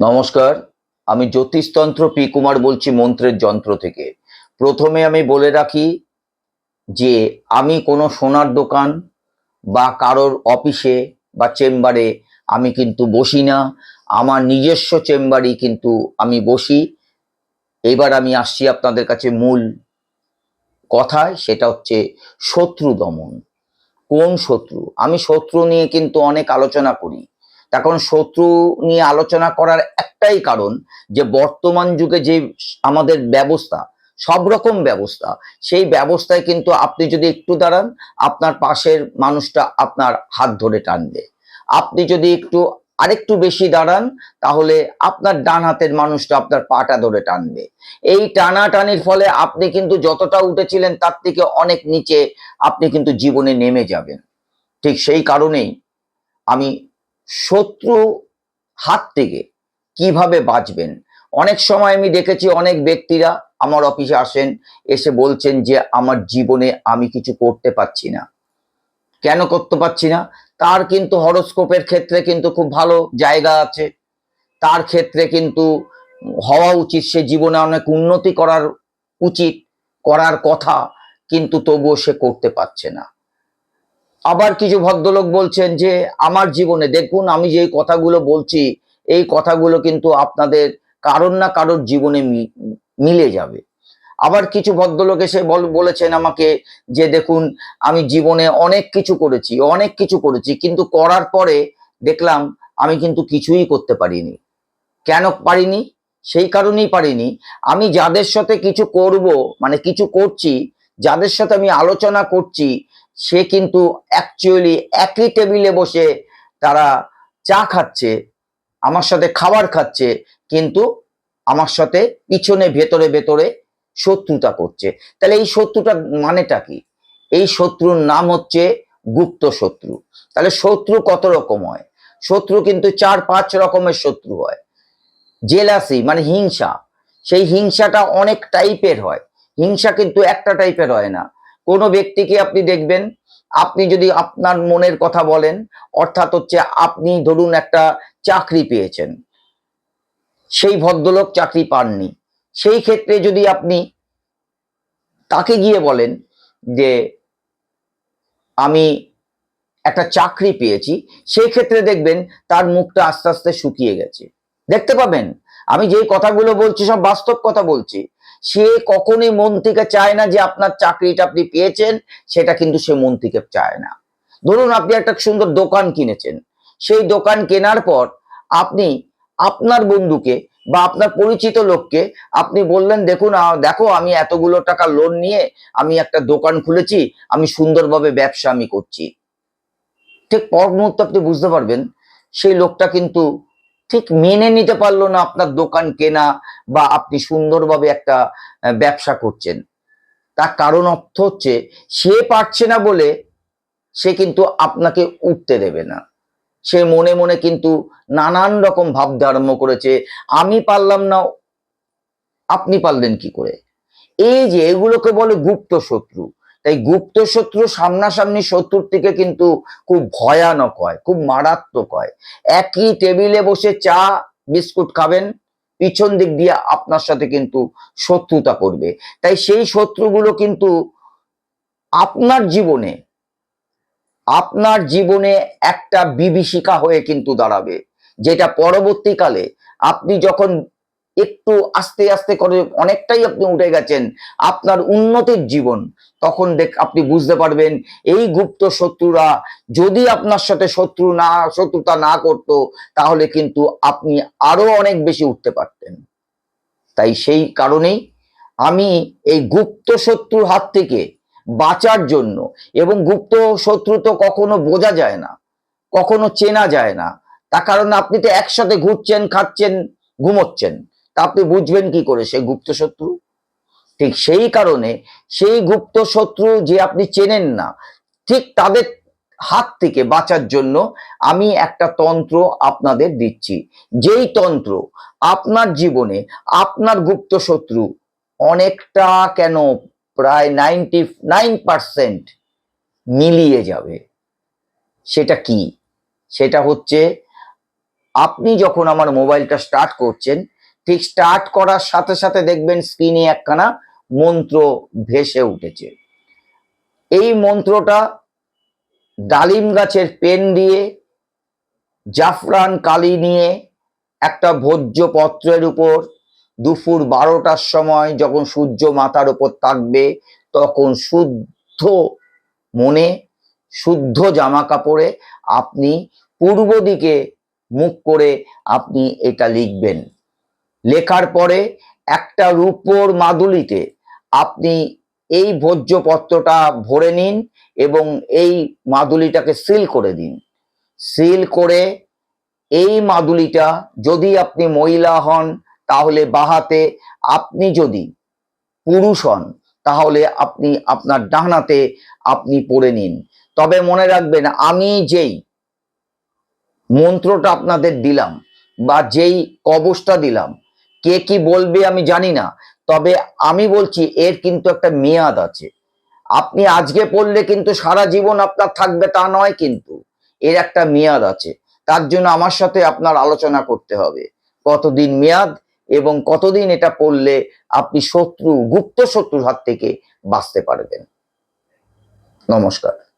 নমস্কার, আমি জ্যোতিষতন্ত্র পি কুমার বলছি মন্ত্রের যন্ত্র থেকে। প্রথমে আমি বলে রাখি যে, আমি কোনো সোনার দোকান বা কারোর অফিসে বা চেম্বারে আমি কিন্তু বসি না। আমার নিজস্ব চেম্বারই কিন্তু আমি বসি। এবার আমি আসছি আপনাদের কাছে মূল কথায়, সেটা হচ্ছে শত্রু দমন। কোন শত্রু? আমি শত্রু নিয়ে কিন্তু অনেক আলোচনা করি। এখন শত্রু নিয়ে আলোচনা করার একটাই কারণ যে বর্তমান যুগে যে আমাদের ব্যবস্থা, সব রকম ব্যবস্থা, সেই ব্যবস্থায় কিন্তু আপনি যদি একটু দাঁড়ান, আপনার পাশের মানুষটা আপনার হাত ধরে টানবে। আপনি যদি একটু আরেকটু বেশি দাঁড়ান, তাহলে আপনার ডান হাতের মানুষটা আপনার পাটা ধরে টানবে। এই টানাটানির ফলে আপনি কিন্তু যতটা উঠেছিলেন, তার থেকে অনেক নিচে আপনি কিন্তু জীবনে নেমে যাবেন। ঠিক সেই কারণেই আমি শত্রু হাত থেকে কীভাবে বাঁচবেন? অনেক সময় আমি দেখেছি অনেক ব্যক্তিরা আমার অফিসে আসেন, এসে বলছেন যে, আমার জীবনে আমি কিছু করতে পারছি না। কেন করতে পারছি না? তার কিন্তু হরস্কোপের ক্ষেত্রে কিন্তু খুব ভালো জায়গা আছে। তার ক্ষেত্রে কিন্তু হওয়া উচিত, সে জীবনে অনেক উন্নতি করার উচিত, করার কথা, কিন্তু তবুও সে করতে পারছে না। আবার কিছু ভদ্রলোক বলছেন যে, আমার জীবনে দেখুন, আমি যে কথাগুলো বলছি, এই কথাগুলো কিন্তু আপনাদের কারোর না কারোর জীবনে মিলে যাবে। আবার কিছু ভদ্রলোক এসে বল- বলেছেন আমাকে যে, দেখুন, আমি জীবনে অনেক কিছু করেছি, অনেক কিছু করেছি, কিন্তু করার পরে দেখলাম, আমি কিন্তু কিছুই করতে পারিনি। কেন পারিনি? সেই কারণেই পারিনি। আমি যাদের সাথে কিছু করব মানে কিছু করছি, যাদের সাথে আমি আলোচনা করছি সে কিন্তু অ্যাকচুয়ালি একই টেবিলে বসে তারা চা খাচ্ছে, আমার সাথে খাবার খাচ্ছে, কিন্তু আমার সাথে পিছনে, ভেতরে ভেতরে শত্রুতা করছে। তাহলে এই শত্রুটার মানেটা কি? এই শত্রুর নাম হচ্ছে গুপ্ত শত্রু। তাহলে শত্রু কত রকম হয়? শত্রু কিন্তু চার, পাঁচ রকমের শত্রু হয়। জেলাসি মানে হিংসা। সেই হিংসাটা অনেক টাইপের হয়। হিংসা কিন্তু একটা টাইপের হয় না। কোনো ব্যক্তিকে আপনি দেখবেন, আপনি যদি আপনার মনের কথা বলেন, অর্থাৎ হচ্ছে আপনি ধরুন একটা চাকরি পেয়েছেন, সেই ভদ্রলোক চাকরি পাননি, সেই ক্ষেত্রে যদি আপনি তাকে গিয়ে বলেন যে, আমি একটা চাকরি পেয়েছি সেই ক্ষেত্রে দেখবেন তার মুখটা আস্তে আস্তে শুকিয়ে গেছে। দেখতে পাবেন? আমি যে কথাগুলো বলছি সব বাস্তব কথা বলছি। সে কখনোই মন থেকে চায় না যে আপনার চাকরিটা আপনি পেয়েছেন, সেটা কিন্তু সে মন থেকে চায় না। ধরুন আপনি একটা সুন্দর দোকান কিনেছেন, সেই দোকান কেনার পর আপনি আপনার বন্ধুকে বা আপনার পরিচিত লোককে আপনি বললেন, দেখুন দেখো, আমি এতগুলো টাকা লোন নিয়ে আমি একটা দোকান খুলেছি, আমি সুন্দরভাবে ব্যবসা আমি করছি। ঠিক পর মুহূর্তে আপনি বুঝতে পারবেন, সেই লোকটা কিন্তু ঠিক মেনে নিতে পারল না আপনার দোকান কেনা বা আপনি সুন্দরভাবে একটা ব্যবসা করছেন। তার কারণ অর্থ হচ্ছে, সে পারছে না বলে সে কিন্তু আপনাকে উঠতে দেবে না। সে মনে মনে কিন্তু নানান রকম ভাবতে আরম্ভ করেছে, আমি পারলাম না, আপনি পারলেন কি করে? এই যে এগুলোকে বলে গুপ্ত শত্রু তাই গুপ্ত শত্রু সামনাসামনি শত্রুর থেকে কিন্তু খুব ভয়ানক হয়, খুব মারাত্মক হয়। একই টেবিলে বসে চা, বিস্কুট খাবেন, পিছন দিক দিয়ে আপনার সাথে কিন্তু শত্রুতা করবে। তাই সেই শত্রুগুলো কিন্তু আপনার জীবনে আপনার জীবনে একটা বিভীষিকা হয়ে কিন্তু দাঁড়াবে, যেটা পরবর্তীকালে আপনি যখন একটু আস্তে আস্তে করে অনেকটাই আপনি উঠে গেছেন আপনার উন্নতির জীবন, তখন দেখ আপনি বুঝতে পারবেন এই গুপ্ত শত্রুরা যদি আপনার সাথে শত্রু না, শত্রুতা না করতো, তাহলে কিন্তু আপনি আরও অনেক বেশি উঠতে পারতেন। তাই সেই কারণেই আমি এই গুপ্ত শত্রুর হাত থেকে বাঁচার জন্য এবং গুপ্ত শত্রু তো কখনো বোঝা যায় না, কখনো চেনা যায় না, তার কারণে আপনি তো একসাথে ঘুরছেন, খাচ্ছেন, ঘুমোচ্ছেন। তা আপনি বুঝবেন কি করে? সেই গুপ্ত শত্রু? ঠিক সেই কারণে সেই গুপ্ত শত্রু যে আপনি চেনেন না, ঠিক তাদের হাত থেকে বাঁচার জন্য আমি একটা তন্ত্র আপনাদের দিচ্ছি। যেই তন্ত্র আপনার জীবনে আপনার গুপ্ত শত্রু অনেকটা কেন প্রায় নাইনটি নাইন পার্সেন্ট মিলিয়ে যাবে। সেটা কি? সেটা হচ্ছে আপনি যখন আমার মোবাইলটা স্টার্ট করছেন ঠিক স্টার্ট করার সাথে সাথে দেখবেন স্ক্রিনে একখানা মন্ত্র ভেসে উঠেছে। এই মন্ত্রটা ডালিম গাছের পেন দিয়ে, জাফরান কালি নিয়ে একটা ভোজ্য পত্রের উপর দুপুর বারোটার সময় যখন সূর্য মাথার উপর থাকবে তখন শুদ্ধ মনে, শুদ্ধ জামা কাপড়ে আপনি পূর্ব দিকে মুখ করে আপনি এটা লিখবেন। লেখার পরে একটা রূপোর মাদুলিতে আপনি এই ভোজ্যপত্রটা ভরে নিন এবং এই মাদুলিটাকে সিল করে দিন। সিল করে এই মাদুলিটা যদি আপনি মহিলা হন, তাহলে বাহাতে আপনি যদি পুরুষ হন, তাহলে আপনি আপনার ডানাতে আপনি পড়ে নিন। তবে মনে রাখবেন, আমি যেই মন্ত্রটা আপনাদের দিলাম বা যেই কবচটা দিলাম কে কি বলবে আমি জানি না। তবে আমি বলছি, এর কিন্তু একটা মেয়াদ আছে। আপনি আজকে পড়লে কিন্তু সারা জীবন আপনার থাকবে তা নয় কিন্তু, এর একটা মেয়াদ আছে। তার জন্য আমার সাথে আপনার আলোচনা করতে হবে। কতদিন মেয়াদ এবং কতদিন এটা পড়লে আপনি শত্রু, গুপ্ত শত্রুর হাত থেকে বাঁচতে পারবেন। নমস্কার।